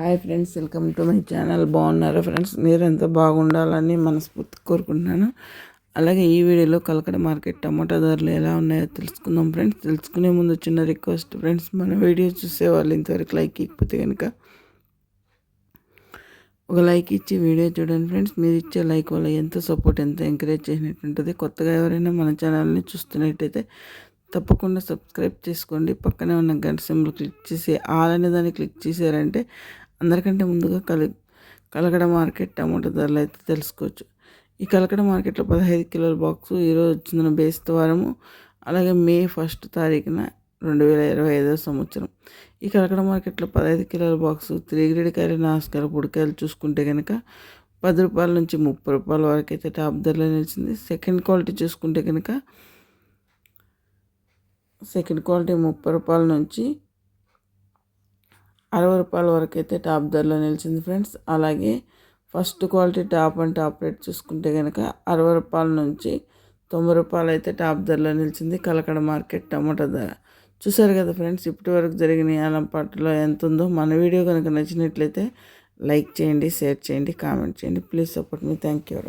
Hi friends welcome to my channel. బాగున్నారా friends? మీరు ఎంత బాగుండాలని మనస్ఫూర్తి కోరుకుంటున్నాను. అలాగే ఈ వీడియోలో కలకడ మార్కెట్ టమాటా ధరలు ఎలా ఉన్నాయో తెలుసుకుందాం ఫ్రెండ్స్. తెలుసుకునే ముందు చిన్న రిక్వెస్ట్ ఫ్రెండ్స్ మన వీడియో చూసే వాళ్ళు ఇంతవరకు లైక్ ఇకపోతే కనుక ఒక లైక్ ఇచ్చి వీడియో చూడండి ఫ్రెండ్స్. మీరు ఇచ్చే లైక్ వల్ల ఎంత సపోర్ట్ ఎంత ఎంకరేజ్ చేసినట్టుంటుంది. కొత్తగా ఎవరైనా మన ఛానల్ని చూస్తున్నట్టయితే తప్పకుండా సబ్స్క్రైబ్ చేసుకోండి. పక్కనే ఉన్న గంట సింబల్ క్లిక్ చేసి ఆల్ అనే దాన్ని క్లిక్ చేశారంటే అందరికంటే ముందుగా కలి కలకడ మార్కెట్ టమాటో ధరలు అయితే తెలుసుకోవచ్చు. ఈ కలకడ మార్కెట్లో పదహైదు కిలోల బాక్సు ఈరోజు వచ్చిందన్న బేస్తవారము అలాగే మే ఫస్ట్ తారీఖున రెండు వేల ఇరవై ఐదో సంవత్సరం. ఈ కలకడ మార్కెట్లో పదహైదు కిలోల బాక్సు త్రీ గ్రేడ్ కాయలు నాసుకాయలు పొడికాయలు చూసుకుంటే కనుక పది రూపాయల నుంచి ముప్పై రూపాయల వరకు అయితే టాప్ ధరలో నిలిచింది. సెకండ్ క్వాలిటీ చూసుకుంటే కనుక సెకండ్ క్వాలిటీ ముప్పై రూపాయల నుంచి అరవై రూపాయల వరకు అయితే టాప్ ధరలో నిలిచింది ఫ్రెండ్స్. అలాగే first quality top and top rate చూసుకుంటే కనుక అరవై రూపాయల నుంచి తొంభై రూపాయలు అయితే టాప్ ధరలో నిలిచింది కలకడ మార్కెట్ టమాటా ధర. చూసారు కదా ఫ్రెండ్స్ ఇప్పటి వరకు జరిగిన ఆలంపాటలో ఎంత ఉందో మన వీడియో కనుక నచ్చినట్లయితే లైక్ చేయండి షేర్ చేయండి కామెంట్ చేయండి. Please support me. Thank you.